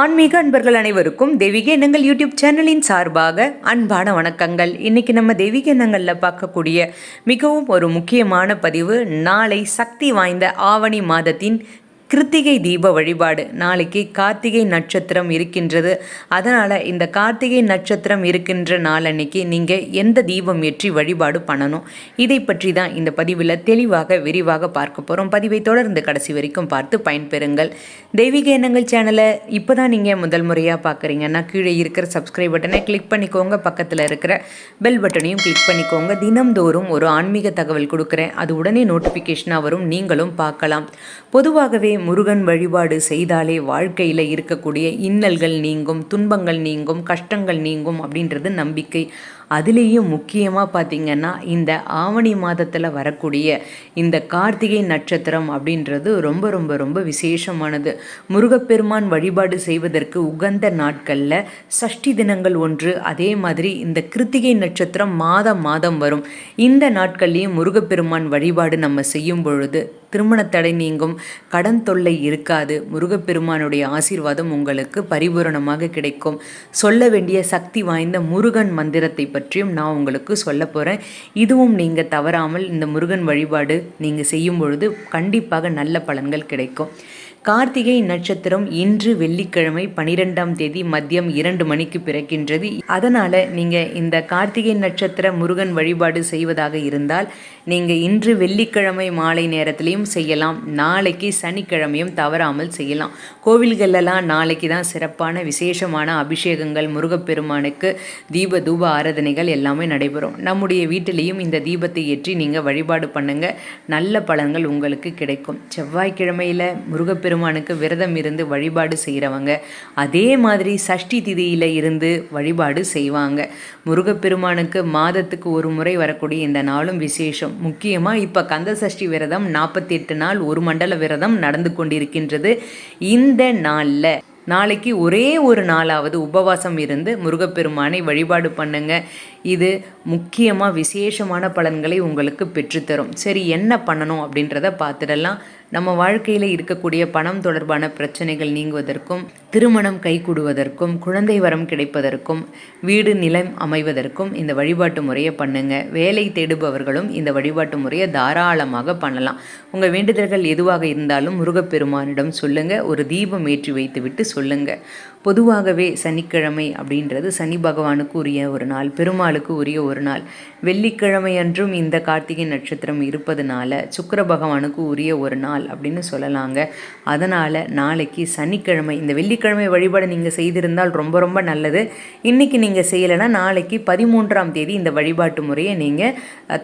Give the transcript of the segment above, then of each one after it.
ஆன்மீக அன்பர்கள் அனைவருக்கும் தெய்வீக எண்ணங்கள் யூடியூப் சேனலின் சார்பாக அன்பான வணக்கங்கள். இன்னைக்கு நம்ம தெய்வீக எண்ணங்களில் பார்க்கக்கூடிய மிகவும் ஒரு முக்கியமான பதிவு நாளை சக்தி வாய்ந்த ஆவணி மாதத்தின் கிருத்திகை தீப வழிபாடு. நாளைக்கு கார்த்திகை நட்சத்திரம் இருக்கின்றது. அதனால் இந்த கார்த்திகை நட்சத்திரம் இருக்கின்ற நாளன்னைக்கு நீங்கள் எந்த தீபம் ஏற்றி வழிபாடு பண்ணணும்? இதை பற்றி தான் இந்த பதிவில் தெளிவாக விரிவாக பார்க்க போகிறோம் பதிவை தொடர்ந்து கடைசி வரைக்கும் பார்த்து பயன்பெறுங்கள். தெய்வீக எண்ணங்கள் சேனலை இப்போ தான் நீங்கள் முதல் முறையாக பார்க்குறீங்கன்னா கீழே இருக்கிற சப்ஸ்கிரைப் பட்டனை கிளிக் பண்ணிக்கோங்க. பக்கத்தில் இருக்கிற பெல் பட்டனையும் கிளிக் பண்ணிக்கோங்க. தினம்தோறும் ஒரு ஆன்மீக தகவல் கொடுக்குறேன். அது உடனே நோட்டிஃபிகேஷனாக வரும். நீங்களும் பார்க்கலாம். பொதுவாகவே முருகன் வழிபாடு செய்தாலே வாழ்க்கையில் இருக்கக்கூடிய இன்னல்கள் நீங்கும் துன்பங்கள் நீங்கும் கஷ்டங்கள் நீங்கும் அப்படின்றது நம்பிக்கை. அதுலேயும் முக்கியமாக பார்த்திங்கன்னா இந்த ஆவணி மாதத்தில் வரக்கூடிய இந்த கார்த்திகை நட்சத்திரம் அப்படின்றது ரொம்ப ரொம்ப ரொம்ப விசேஷமானது. முருகப்பெருமான் வழிபாடு செய்வதற்கு உகந்த நாட்களில் சஷ்டி தினங்கள் ஒன்று அதே மாதிரி இந்த கிருத்திகை நட்சத்திரம் மாதம் மாதம் வரும். இந்த நாட்கள்லேயும் முருகப்பெருமான் வழிபாடு நம்ம செய்யும் பொழுது திருமண தடை நீங்கும் கடன் தொல்லை இருக்காது முருகப்பெருமானுடைய ஆசீர்வாதம் உங்களுக்கு பரிபூரணமாக கிடைக்கும். சொல்ல வேண்டிய சக்தி வாய்ந்த முருகன் மந்திரத்தை பற்றியும் நான் உங்களுக்கு சொல்ல போகிறேன் இதுவும் நீங்கள் தவறாமல் இந்த முருகன் வழிபாடு நீங்கள் செய்யும் பொழுது கண்டிப்பாக நல்ல பலன்கள் கிடைக்கும். கார்த்திகை நட்சத்திரம் இன்று வெள்ளிக்கிழமை பனிரெண்டாம் தேதி மதியம் இரண்டு மணிக்கு பிறக்கின்றது. அதனால் நீங்கள் இந்த கார்த்திகை நட்சத்திர முருகன் வழிபாடு செய்வதாக இருந்தால் நீங்கள் இன்று வெள்ளிக்கிழமை மாலை நேரத்திலையும் செய்யலாம். நாளைக்கு சனிக்கிழமையும் தவறாமல் செய்யலாம். கோவில்களெல்லாம் நாளைக்கு தான் சிறப்பான விசேஷமான அபிஷேகங்கள் முருகப்பெருமானுக்கு தீப தூப ஆராதனைகள் எல்லாமே நடைபெறும். நம்முடைய வீட்டிலையும் இந்த தீபத்தை ஏற்றி நீங்கள் வழிபாடு பண்ணுங்கள் நல்ல பலன்கள் உங்களுக்கு கிடைக்கும். செவ்வாய்க்கிழமையில் முருகப்பெருமான் பெருமானுக்கு விரதம் இருந்து வழிபாடு செய்கிறவங்க அதே மாதிரி சஷ்டி திதியில் இருந்து வழிபாடு செய்வாங்க. முருகப்பெருமானுக்கு மாதத்துக்கு ஒரு முறை வரக்கூடிய இந்த நாளும் விசேஷம். முக்கியமாக இப்போ கந்த சஷ்டி விரதம் நாற்பத்தி எட்டு நாள் ஒரு மண்டல விரதம் நடந்து கொண்டிருக்கின்றது. இந்த நாளில் நாளைக்கு ஒரே ஒரு நாளாவது உபவாசம் இருந்து முருகப்பெருமானை வழிபாடு பண்ணுங்க. இது முக்கியமாக விசேஷமான பலன்களை உங்களுக்கு பெற்றுத்தரும். சரி என்ன பண்ணணும் அப்படின்றத பார்த்துடலாம். நம்ம வாழ்க்கையில் இருக்கக்கூடிய பணம் தொடர்பான பிரச்சனைகள் நீங்குவதற்கும் திருமணம் கைகூடுவதற்கும் குழந்தை வரம் கிடைப்பதற்கும் வீடு நிலம் அமைவதற்கும் இந்த வழிபாட்டு முறையை பண்ணுங்க. வேலை தேடுபவர்களும் இந்த வழிபாட்டு முறையை தாராளமாக பண்ணலாம். உங்கள் வேண்டுதல்கள் எதுவாக இருந்தாலும் முருகப்பெருமானிடம் சொல்லுங்கள் ஒரு தீபம் ஏற்றி வைத்துவிட்டு சொல்லுங்கள் பொதுவாகவே சனிக்கிழமை அப்படின்றது சனி பகவானுக்கு உரிய ஒரு நாள் பெருமாளுக்கு உரிய ஒரு நாள். வெள்ளிக்கிழமை அன்றும் இந்த கார்த்திகை நட்சத்திரம் இருப்பதுனால சுக்கர பகவானுக்கு உரிய ஒரு நாள் அப்படின்னு சொல்லலாங்க. அதனால் நாளைக்கு சனிக்கிழமை இந்த வெள்ளிக்கிழமை வழிபாடு நீங்கள் செய்திருந்தால் ரொம்ப ரொம்ப நல்லது. இன்றைக்கி நீங்கள் செய்யலைன்னா நாளைக்கு பதிமூன்றாம் தேதி இந்த வழிபாட்டு முறையை நீங்கள்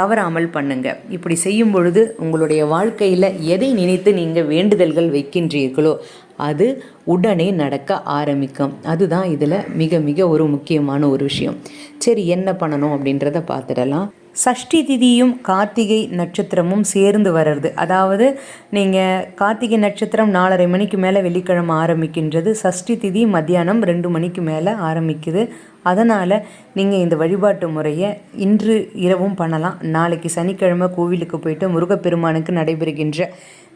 தவறாமல் பண்ணுங்கள் இப்படி செய்யும் பொழுது உங்களுடைய வாழ்க்கையில் எதை நினைத்து நீங்கள் வேண்டுதல்கள் வைக்கின்றீர்களோ அது உடனே நடக்க ஆரம்பிக்கும். அதுதான் இதில் மிக மிக ஒரு முக்கியமான ஒரு விஷயம். சரி என்ன பண்ணணும் அப்படின்றத பார்த்துடலாம். சஷ்டி திதியும் கார்த்திகை நட்சத்திரமும் சேர்ந்து வர்றது. அதாவது நீங்கள் கார்த்திகை நட்சத்திரம் நாலரை மணிக்கு மேலே வெள்ளிக்கிழமை ஆரம்பிக்கின்றது. சஷ்டி திதி மத்தியானம் ரெண்டு மணிக்கு மேலே ஆரம்பிக்குது. அதனால் நீங்கள் இந்த வழிபாட்டு முறையை இன்று இரவும் பண்ணலாம். நாளைக்கு சனிக்கிழமை கோவிலுக்கு போயிட்டு முருகப்பெருமானுக்கு நடைபெறுகின்ற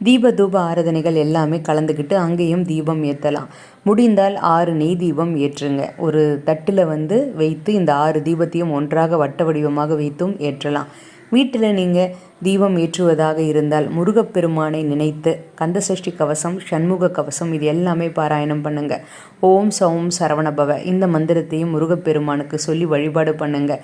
தீப தூப ஆராதனைகள் எல்லாமே கலந்துக்கிட்டு அங்கேயும் தீபம் ஏற்றலாம் முடிந்தால் ஆறு நெய் தீபம் ஏற்றுங்க. ஒரு தட்டில் வந்து வைத்து இந்த ஆறு தீபத்தையும் ஒன்றாக வட்ட வடிவமாக வைத்தும் ஏற்றலாம். வீட்டில் நீங்கள் தீபம் ஏற்றுவதாக இருந்தால் முருகப்பெருமானை நினைத்து கந்தசஷ்டி கவசம் சண்முக கவசம் இது எல்லாமே பாராயணம் பண்ணுங்க. ஓம் சௌம் சரவணபவ. இந்த மந்திரத்தையும் முருகப்பெருமானுக்கு சொல்லி வழிபாடு பண்ணுங்க.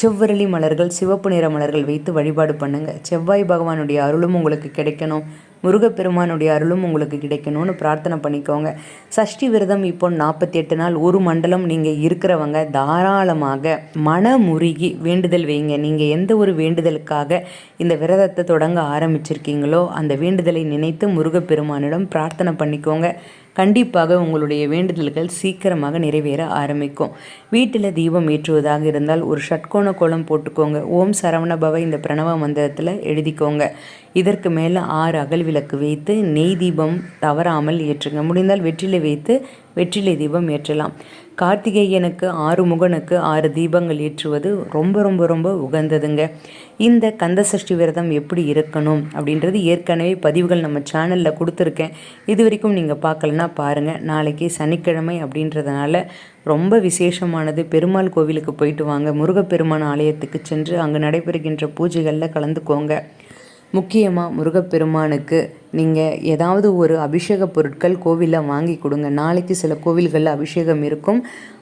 செவ்வரளி மலர்கள் சிவப்பு நிற மலர்கள் வைத்து வழிபாடு பண்ணுங்க. செவ்வாய் பகவானுடைய அருளும் உங்களுக்கு கிடைக்கணும். முருகப்பெருமானுடைய அருளும் உங்களுக்கு கிடைக்கணும்னு பிரார்த்தனை பண்ணிக்கோங்க. சஷ்டி விரதம் இப்போ நாற்பத்தி எட்டு நாள் ஒரு மண்டலம் நீங்கள் இருக்கிறவங்க தாராளமாக மனமுருகி வேண்டுதல் வைங்க. நீங்கள் எந்த ஒரு வேண்டுதலுக்காக இந்த விரதத்தை தொடங்க ஆரம்பிச்சிருக்கீங்களோ அந்த வேண்டுதலை நினைத்து முருகப்பெருமானிடம் பிரார்த்தனை பண்ணிக்கோங்க. கண்டிப்பாக உங்களுடைய வேண்டுதல்கள் சீக்கிரமாக நிறைவேற ஆரம்பிக்கும். வீட்டில் தீபம் ஏற்றுவதாக இருந்தால் ஒரு ஷட்கோண கோலம் போட்டுக்கோங்க. ஓம் சரவண பவ இந்த பிரணவ மந்திரத்தில் எழுதிக்கோங்க. இதற்கு மேலே ஆறு அகல் விளக்கு வைத்து நெய் தீபம் தவறாமல் ஏற்றுங்க. முடிந்தால் வெற்றிலை வைத்து வெற்றிலை தீபம் ஏற்றலாம். கார்த்திகேயனுக்கு ஆறு முகனுக்கு ஆறு தீபங்கள் ஏற்றுவது ரொம்ப ரொம்ப ரொம்ப உகந்ததுங்க. இந்த கந்தசஷ்டி விரதம் எப்படி இருக்கணும் அப்படின்றது ஏற்கனவே பதிவுகள் நம்ம சேனலில் கொடுத்துருக்கேன். இது வரைக்கும் நீங்கள் பார்க்கலன்னா பாருங்கள் நாளைக்கு சனிக்கிழமை அப்படின்றதுனால ரொம்ப விசேஷமானது. பெருமாள் கோவிலுக்கு போயிட்டு வாங்க. முருகப்பெருமான் ஆலயத்துக்கு சென்று அங்கு நடைபெறுகின்ற பூஜைகளில் கலந்துக்கோங்க. முக்கியமாக முருகப்பெருமானுக்கு நீங்கள் ஏதாவது ஒரு அபிஷேக பொருட்கள் கோவிலில் வாங்கி கொடுங்க. நாளைக்கு சில கோவில்களில் அபிஷேகம் இருக்கும்.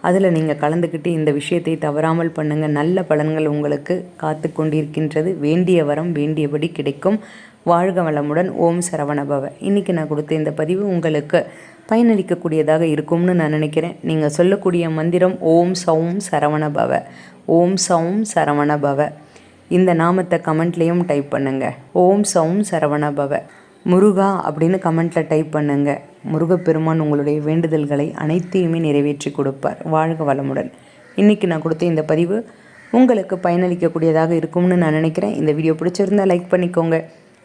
அதில் நீங்கள் கலந்துக்கிட்டு இந்த விஷயத்தை தவறாமல் பண்ணுங்கள் நல்ல பலன்கள் உங்களுக்கு காத்து கொண்டிருக்கின்றது. வேண்டிய வரம் வேண்டியபடி கிடைக்கும். வாழ்க வளமுடன். ஓம் சரவணபவ. இன்றைக்கி நான் கொடுத்த இந்த பதிவு உங்களுக்கு பயனளிக்கக்கூடியதாக இருக்கும்னு நான் நினைக்கிறேன். நீங்கள் சொல்லக்கூடிய மந்திரம் ஓம் சௌம் சரவணபவ. ஓம் சௌம் சரவணபவ. இந்த நாமத்தை கமெண்ட்லேயும் டைப் பண்ணுங்கள் ஓம் சௌம் சரவணபவ முருகா அப்படின்னு கமெண்ட்டில் டைப் பண்ணுங்கள் முருகப்பெருமான் உங்களுடைய வேண்டுதல்களை அனைத்தையுமே நிறைவேற்றி கொடுப்பார். வாழ்க வளமுடன். இன்றைக்கி நான் கொடுத்த இந்த பதிவு உங்களுக்கு பயனளிக்கக்கூடியதாக இருக்கும்னு நான் நினைக்கிறேன். இந்த வீடியோ பிடிச்சிருந்தால் லைக் பண்ணிக்கோங்க.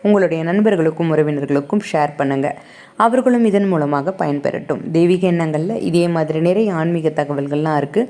உங்களுடைய நண்பர்களுக்கும் உறவினர்களுக்கும் ஷேர் பண்ணுங்கள் அவர்களும் இதன் மூலமாக பயன்பெறட்டும். தெய்வீக எண்ணங்களில் இதே மாதிரி நிறைய ஆன்மீக தகவல்கள்லாம் இருக்குது